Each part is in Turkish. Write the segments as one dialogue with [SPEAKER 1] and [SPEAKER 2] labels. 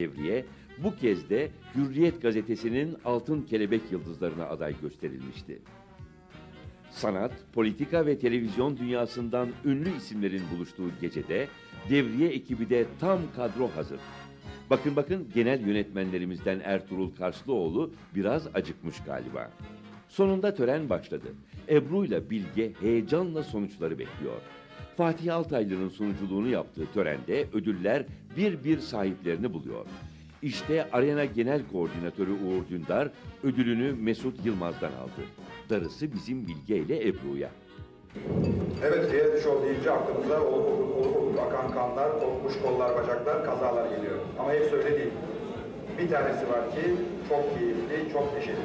[SPEAKER 1] Devriye bu kez de Hürriyet gazetesinin altın kelebek yıldızlarına aday gösterilmişti. Sanat, politika ve televizyon dünyasından ünlü isimlerin buluştuğu gecede Devriye ekibi de tam kadro hazır. Bakın bakın genel yönetmenlerimizden Ertuğrul Karslıoğlu biraz acıkmış galiba. Sonunda tören başladı. Ebru ile Bilge heyecanla sonuçları bekliyor. Fatih Altaylı'nın sunuculuğunu yaptığı törende ödüller bir bir sahiplerini buluyor. İşte Arena Genel Koordinatörü Uğur Dündar ödülünü Mesut Yılmaz'dan aldı. Darısı bizim Bilge ile Ebru'ya.
[SPEAKER 2] Evet, reality show deyince aklımıza olup olup, olup, olup akan kanlar, kopmuş kollar, bacaklar, kazalar geliyor. Ama hepsi öyle değil. Bir tanesi var ki çok keyifli, çok neşeli.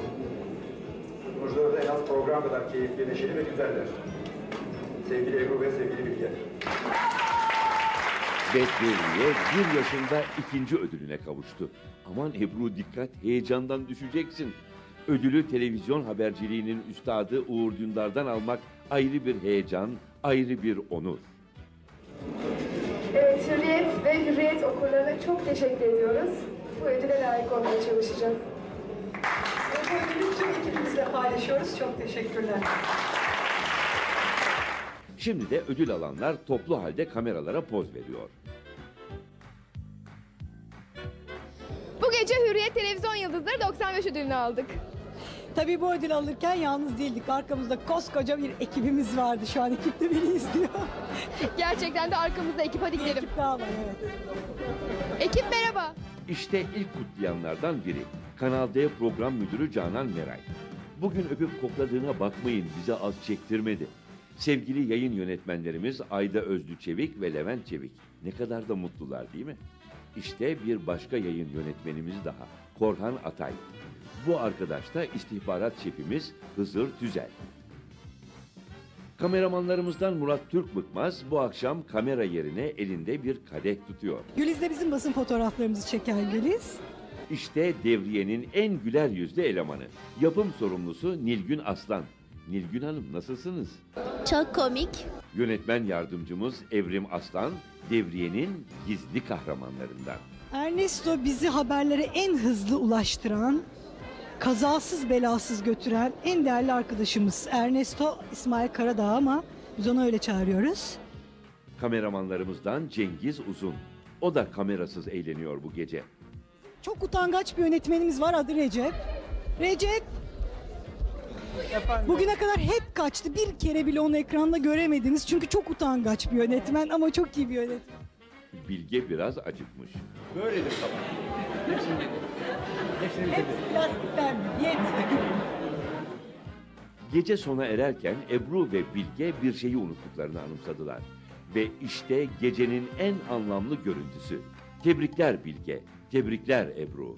[SPEAKER 2] Sunucuları da en az program kadar keyifli, neşeli ve güzeller. Sevgili Ebru ve sevgili Bilge.
[SPEAKER 1] Ve Devriye bir yaşında ikinci ödülüne kavuştu. Aman Ebru dikkat heyecandan düşeceksin. Ödülü televizyon haberciliğinin üstadı Uğur Dündar'dan almak ayrı bir heyecan, ayrı bir onur.
[SPEAKER 3] Evet, Hürriyet ve Hürriyet okurlarına çok teşekkür ediyoruz. Bu ödüle layık olmaya çalışacağız.
[SPEAKER 4] Ve bu ödülü tüm ekibimizle paylaşıyoruz. Çok teşekkürler.
[SPEAKER 1] Şimdi de ödül alanlar toplu halde kameralara poz veriyor.
[SPEAKER 5] Bu gece Hürriyet Televizyon Yıldızları 95 ödülünü aldık.
[SPEAKER 4] Tabii bu ödül alırken yalnız değildik. Arkamızda koskoca bir ekibimiz vardı. Şu an ekip de beni izliyor.
[SPEAKER 5] Gerçekten de arkamızda ekip hadi
[SPEAKER 4] bir
[SPEAKER 5] gidelim.
[SPEAKER 4] ekip daha var evet.
[SPEAKER 5] Ekip merhaba.
[SPEAKER 1] İşte ilk kutlayanlardan biri. Kanal D program müdürü Canan Meray. Bugün öpüp kokladığına bakmayın bize az çektirmedi. Sevgili yayın yönetmenlerimiz Ayda Özlü Çevik ve Levent Çevik. Ne kadar da mutlular değil mi? İşte bir başka yayın yönetmenimiz daha. Korhan Atay. Bu arkadaş da istihbarat şefimiz Hızır Tüzel. Kameramanlarımızdan Murat Türk Bıkmaz bu akşam kamera yerine elinde bir kadeh tutuyor.
[SPEAKER 4] Güliz de bizim basın fotoğraflarımızı çeken Güliz.
[SPEAKER 1] İşte devriyenin en güler yüzlü elemanı. Yapım sorumlusu Nilgün Aslan. Nilgün Hanım nasılsınız?
[SPEAKER 6] Çok komik.
[SPEAKER 1] Yönetmen yardımcımız Evrim Aslan, devriyenin gizli kahramanlarından.
[SPEAKER 4] Ernesto bizi haberlere en hızlı ulaştıran, kazasız belasız götüren en değerli arkadaşımız. Ernesto İsmail Karadağ ama biz onu öyle çağırıyoruz.
[SPEAKER 1] Kameramanlarımızdan Cengiz Uzun. O da kamerasız eğleniyor bu gece.
[SPEAKER 4] Çok utangaç bir yönetmenimiz var adı Recep. Recep Bugüne kadar hep kaçtı. Bir kere bile onu ekranda göremediniz. Çünkü çok utangaç bir yönetmen ama çok iyi bir yönetmen.
[SPEAKER 1] Bilge biraz acıkmış.
[SPEAKER 4] Hep plastikten diyet.
[SPEAKER 1] Gece sona ererken Ebru ve Bilge bir şeyi unuttuklarını anımsadılar. Ve işte gecenin en anlamlı görüntüsü. Tebrikler Bilge, tebrikler Ebru.